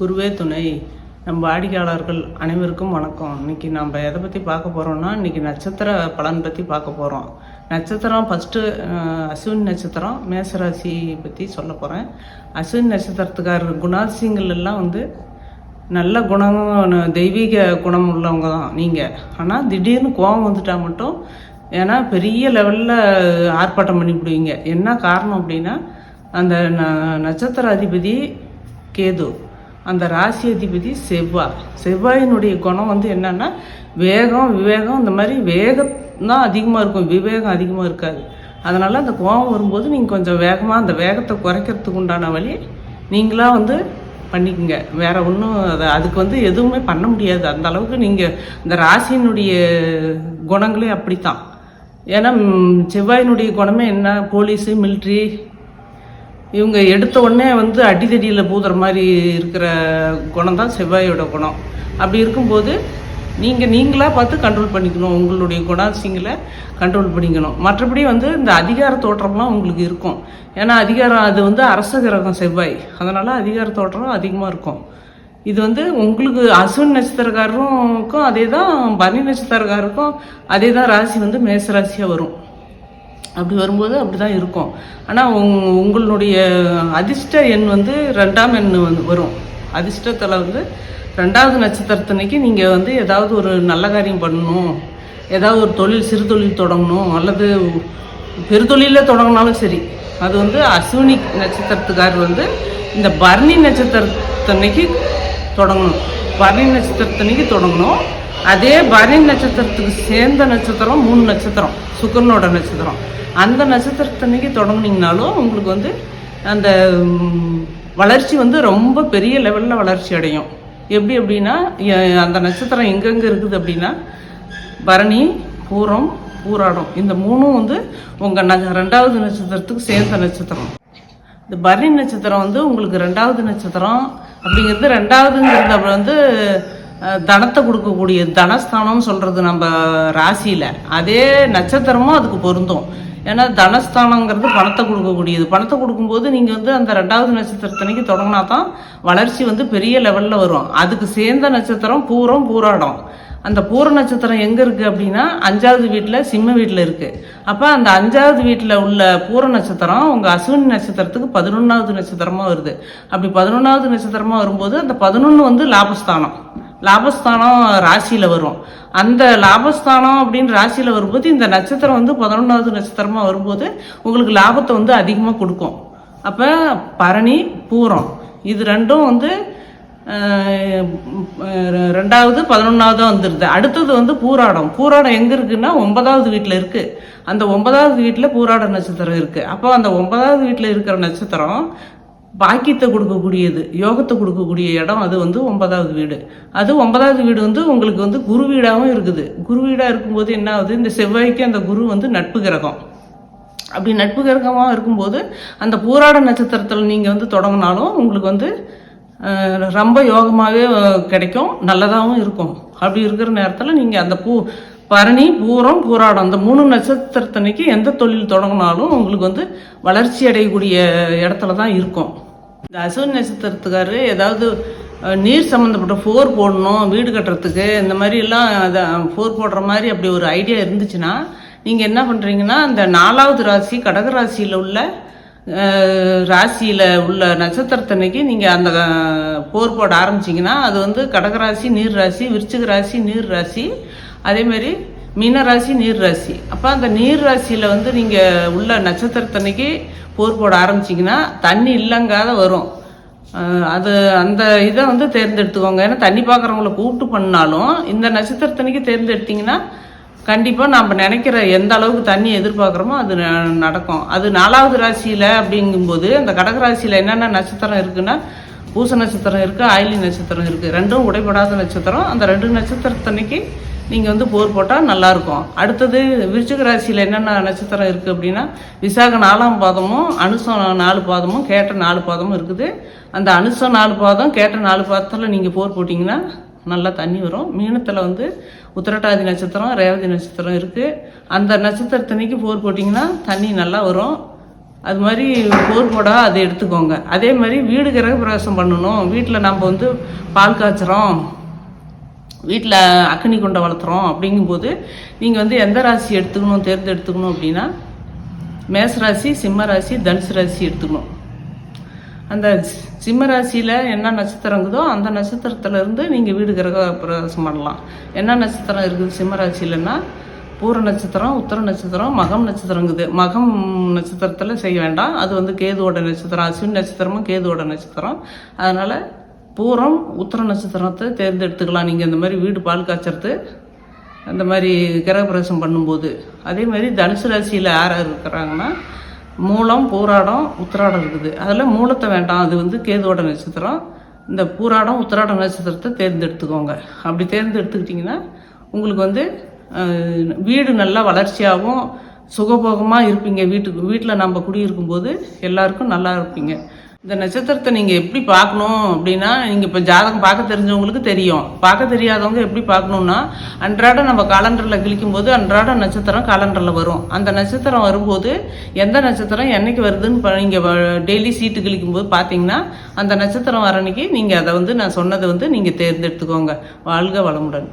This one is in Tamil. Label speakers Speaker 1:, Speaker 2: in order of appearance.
Speaker 1: குருவே துணை. நம் வாடிக்கையாளர்கள் அனைவருக்கும் வணக்கம். இன்னைக்கு நம்ம எதை பற்றி பார்க்க போகிறோம்னா இன்றைக்கி நட்சத்திர பலன் பற்றி பார்க்க போகிறோம் நட்சத்திரம் ஃபஸ்ட்டு அஸ்வின் நட்சத்திரம் மேசராசி பற்றி சொல்ல போகிறேன் அஸ்வின் நட்சத்திரத்துக்காரர் குணாசிங்கள் எல்லாம் வந்து நல்ல குணம் தெய்வீக குணம் உள்ளவங்க தான் நீங்கள் ஆனால் திடீர்னு கோபம் வந்துட்டால் மட்டும் ஏன்னா பெரிய லெவலில் ஆர்ப்பாட்டம் பண்ணிவிடுவீங்க என்ன காரணம் அப்படின்னா அந்த ந- நட்சத்திர அதிபதி கேது. அந்த ராசி அதிபதி செவ்வாய் செவ்வாயினுடைய குணம் வந்து என்னன்னா வேகம் விவேகம் இந்த மாதிரி வேகம் தான் அதிகமாக இருக்கும். விவேகம் அதிகமாக இருக்காது. அதனால் அந்த கோபம் வரும்போது நீங்கள் கொஞ்சம் வேகமாக அந்த வேகத்தை குறைக்கிறதுக்கு உண்டான வழி நீங்களாக வந்து பண்ணிக்கங்க. வேறு ஒன்றும் அதை அதுக்கு வந்து எதுவுமே பண்ண முடியாது. அந்த அளவுக்கு நீங்கள் இந்த ராசியினுடைய குணங்களே அப்படித்தான். ஏன்னா செவ்வாயினுடைய குணமே என்ன? போலீஸு மிலிட்ரி இவங்க எடுத்த உடனே வந்து அடிதடியில் பூதுற மாதிரி இருக்கிற குணம் தான் செவ்வாயோட குணம். அப்படி இருக்கும்போது நீங்கள் நீங்களாக பார்த்து கண்ட்ரோல் பண்ணிக்கணும். உங்களுடைய குணாசிங்களை கண்ட்ரோல் பண்ணிக்கணும். மற்றபடி வந்து இந்த அதிகார தோற்றம்லாம் உங்களுக்கு இருக்கும். ஏன்னா அதிகாரம் அது வந்து அரச கிரகம் செவ்வாய். அதனால் அதிகார தோற்றம் அதிகமாக இருக்கும். இது வந்து உங்களுக்கு அசுவன் நட்சத்திரக்காரருக்கும் அதே தான் பனி நட்சத்திரக்காரருக்கும் அதே தான் ராசி வந்து மேச ராசியாக வரும். அப்படி வரும்போது அப்படி தான் இருக்கும். ஆனால் உங் உங்களுடைய அதிர்ஷ்ட எண் வந்து ரெண்டாம் எண் வந்து வரும். அதிர்ஷ்டத்தில் வந்து ரெண்டாவது நட்சத்திரத்தன்னைக்கு நீங்கள் வந்து ஏதாவது ஒரு நல்ல காரியம் பண்ணணும். ஏதாவது ஒரு தொழில் சிறு தொழில் தொடங்கணும். அல்லது பெருதொழிலில் தொடங்கினாலும் சரி. அது வந்து அஸ்வினி நட்சத்திரத்துக்கார் வந்து இந்த பரணி நட்சத்திரத்தன்னைக்கு தொடங்கணும். பரணி நட்சத்திரத்தன்னைக்கு தொடங்கணும். அதே பரணி நட்சத்திரத்துக்கு சேர்ந்த நட்சத்திரம் மூணு நட்சத்திரம். சுக்கரனோட நட்சத்திரம். அந்த நட்சத்திரத்தன்னைக்கு தொடங்குனீங்கனாலும் உங்களுக்கு வந்து அந்த வளர்ச்சி வந்து ரொம்ப பெரிய லெவலில் வளர்ச்சி அடையும். எப்படி அப்படின்னா அந்த நட்சத்திரம் எங்கெங்கே இருக்குது அப்படின்னா பரணி பூரம் பூராடம். இந்த மூணும் வந்து உங்கள் ந ரெண்டாவது நட்சத்திரத்துக்கு சேர்ந்த நட்சத்திரம். இந்த பரணி நட்சத்திரம் வந்து உங்களுக்கு ரெண்டாவது நட்சத்திரம் அப்படிங்கிறது ரெண்டாவதுங்கிறது அப்புறம் வந்து தனத்தை கொடுக்கக்கூடிய தனஸ்தானம்னு சொல்கிறது நம்ம ராசியில். அதே நட்சத்திரமும் அதுக்கு பொருந்தும். ஏன்னா தனஸ்தானங்கிறது பணத்தை கொடுக்கக்கூடியது. பணத்தை கொடுக்கும்போது நீங்கள் வந்து அந்த ரெண்டாவது நட்சத்திரத்தனைக்கு தொடங்கினா தான் வளர்ச்சி வந்து பெரிய லெவலில் வரும். அதுக்கு சேர்ந்த நட்சத்திரம் பூரம் பூராடம். அந்த பூர நட்சத்திரம் எங்கே இருக்குது அப்படின்னா அஞ்சாவது வீட்டில் சிம்ம வீட்டில் இருக்குது அப்போ அந்த அஞ்சாவது வீட்டில் உள்ள பூர நட்சத்திரம் உங்கள் அஸ்வினி நட்சத்திரத்துக்கு பதினொன்றாவது நட்சத்திரமாக வருது. அப்படி பதினொன்றாவது நட்சத்திரமாக வரும்போது அந்த பதினொன்று வந்து லாபஸ்தானம். லாபஸ்தானம் ராசியில் வரும். அந்த லாபஸ்தானம் அப்படின்னு ராசியில் வரும்போது இந்த நட்சத்திரம் வந்து பதினொன்றாவது நட்சத்திரமாக வரும்போது உங்களுக்கு லாபத்தை வந்து அதிகமாக கொடுக்கும். அப்போ பரணி பூரம் இது ரெண்டும் வந்து ரெண்டாவது பதினொன்றாவது வந்துடுது அடுத்தது வந்து பூராடம். பூராடம் எங்கே இருக்குன்னா ஒன்பதாவது வீட்டில் இருக்குது அந்த ஒன்பதாவது வீட்டில் பூராட நட்சத்திரம் இருக்குது அப்போ அந்த ஒன்பதாவது வீட்டில் இருக்கிற நட்சத்திரம் பாக்கியத்தை கொடுக்கக்கூடியது யோகத்தை கொடுக்கக்கூடிய இடம் அது வந்து ஒன்பதாவது வீடு. அது ஒன்பதாவது வீடு வந்து உங்களுக்கு வந்து குரு வீடாகவும் இருக்குது. குரு வீடாக இருக்கும்போது என்ன ஆகுது? இந்த செவ்வாய்க்கு அந்த குரு வந்து நட்பு கிரகம். அப்படி நட்பு கிரகமாக இருக்கும்போது அந்த பூராட நட்சத்திரத்தில் நீங்கள் வந்து தொடங்கினாலும் உங்களுக்கு வந்து ரொம்ப யோகமாகவே கிடைக்கும். நல்லதாகவும் இருக்கும். அப்படி இருக்கிற நேரத்தில் நீங்கள் அந்த பூ பரணி பூரம் பூராடம் அந்த மூணு நட்சத்திரத்தன்னைக்கு எந்த தொழில் தொடங்கினாலும் உங்களுக்கு வந்து வளர்ச்சி அடையக்கூடிய இடத்துல தான் இருக்கும். இந்த அசுவின் நட்சத்திரத்துக்காரு ஏதாவது நீர் சம்மந்தப்பட்ட ஃபோர் போடணும் வீடு கட்டுறதுக்கு இந்த மாதிரி எல்லாம் அதை ஃபோர் போடுற மாதிரி அப்படி ஒரு ஐடியா இருந்துச்சுன்னா நீங்கள் என்ன பண்ணுறீங்கன்னா அந்த நாலாவது ராசி கடக ராசியில் உள்ள ராசியில் உள்ள நட்சத்திரத்தன்னைக்கு நீங்கள் அந்த போர் போட ஆரம்பிச்சிங்கன்னா அது வந்து கடகராசி நீர் ராசி விருச்சிக ராசி நீர் ராசி அதேமாரி மீன ராசி நீர் ராசி. அப்போ அந்த நீர் ராசியில் வந்து நீங்கள் உள்ள நட்சத்திரத்தன்னைக்கு போர் போட ஆரம்பிச்சிங்கன்னா தண்ணி இல்லைங்காத வரும். அது அந்த இதை வந்து தேர்ந்தெடுத்துக்கோங்க. ஏன்னா தண்ணி பார்க்குறவங்கள கூப்பிட்டு பண்ணாலும் இந்த நட்சத்திரத்தன்னைக்கு தேர்ந்தெடுத்தீங்கன்னா கண்டிப்பாக நம்ம நினைக்கிற எந்த அளவுக்கு தண்ணி எதிர்பார்க்குறோமோ அது ந- நடக்கும். அது நாலாவது ராசியில் அப்படிங்கும்போது அந்த கடக ராசியில் என்னென்ன நட்சத்திரம் இருக்குன்னா பூச நட்சத்திரம் இருக்குது ஆயிலி நட்சத்திரம் இருக்குது ரெண்டும் உடைப்படாத நட்சத்திரம். அந்த ரெண்டு நட்சத்திரத்தன்னைக்கு நீங்கள் வந்து போர் போட்டால் நல்லாயிருக்கும். அடுத்தது விருச்சிக ராசியில் என்னென்ன நட்சத்திரம் இருக்குது அப்படின்னா விசாக நாலாம் பாதமும் அனுசம் நாலு பாதமும் கேட்ட நாலு பாதமும் இருக்குது. அந்த அனுசம் நாலு பாதம் கேட்ட நாலு பாதத்தில் நீங்கள் போர் போட்டிங்கன்னா நல்லா தண்ணி வரும். மீனத்தில் வந்து உத்திரட்டாதி நட்சத்திரம் ரேவதி நட்சத்திரம் இருக்குது அந்த நட்சத்திரத்தன்னைக்கு போர் போட்டிங்கன்னா தண்ணி நல்லா வரும். அது மாதிரி போர் போடா அதை எடுத்துக்கோங்க. அதே மாதிரி வீடு கிரக பிரவேசம் பண்ணணும். வீட்டில் நம்ம வந்து பால் காய்ச்சுறோம். வீட்டில் அக்னி கொண்டை வளர்த்துறோம். அப்படிங்கும்போது நீங்கள் வந்து எந்த ராசி எடுத்துக்கணும் தேர்ந்தெடுத்துக்கணும் அப்படின்னா மேஷ ராசி சிம்ம ராசி தனுசு ராசி எடுத்துக்கணும். அந்த சிம்ம ராசியில் என்ன நட்சத்திரம் இருக்குதோ அந்த நட்சத்திரத்துல இருந்து நீங்கள் வீடு கிரக பிரவேசம் பண்ணலாம். என்ன நட்சத்திரம் இருக்குது சிம்ம ராசியிலன்னா பூர நட்சத்திரம் உத்தர நட்சத்திரம் மகம் நட்சத்திரம் இருக்குது. மகம் நட்சத்திரத்தில் செய்ய வேண்டாம். அது வந்து கேதுவோட நட்சத்திரம் அஸ்வின் நட்சத்திரமும் கேதுவோட நட்சத்திரம். அதனால் பூரம் உத்தர நட்சத்திரத்தை தேர்ந்தெடுத்துக்கலாம். நீங்கள் இந்த மாதிரி வீடு பால் காய்ச்சறது அந்த மாதிரி கிரகப்பிரவேசம் பண்ணும்போது. அதே மாதிரி தனுசு ராசியில் யார் யார் இருக்கிறாங்கன்னா மூலம் பூராடம் உத்திராடம் இருக்குது. அதில் மூலத்தை வேண்டாம். அது வந்து கேதுவோட நட்சத்திரம். இந்த பூராடம் உத்திராட நட்சத்திரத்தை தேர்ந்தெடுத்துக்கோங்க. அப்படி தேர்ந்தெடுத்துக்கிட்டிங்கன்னா உங்களுக்கு வந்து வீடு நல்லா வளர்ச்சியாகவும் சுகபோகமாக இருப்பீங்க. வீட்டுக்கு வீட்டில் நம்ம குடியிருக்கும்போது எல்லாருக்கும் நல்லா இருப்பீங்க. இந்த நட்சத்திரத்தை நீங்கள் எப்படி பார்க்கணும் அப்படின்னா நீங்கள் இப்போ ஜாதகம் பார்க்க தெரிஞ்சவங்களுக்கு தெரியும். பார்க்க தெரியாதவங்க எப்படி பார்க்கணுன்னா அன்றாடம் நம்ம காலண்டரில் கிழிக்கும்போது அன்றாட நட்சத்திரம் காலண்டரில் வரும். அந்த நட்சத்திரம் வரும்போது எந்த நட்சத்திரம் என்னைக்கு வருதுன்னு இப்போ நீங்கள் டெய்லி சீட்டு கிழிக்கும்போது பார்த்தீங்கன்னா அந்த நட்சத்திரம் வர அன்னைக்கு நீங்கள் அதை வந்து நான் சொன்னதை வந்து நீங்கள் தேர்ந்தெடுத்துக்கோங்க. வாழ்க வளமுடன்.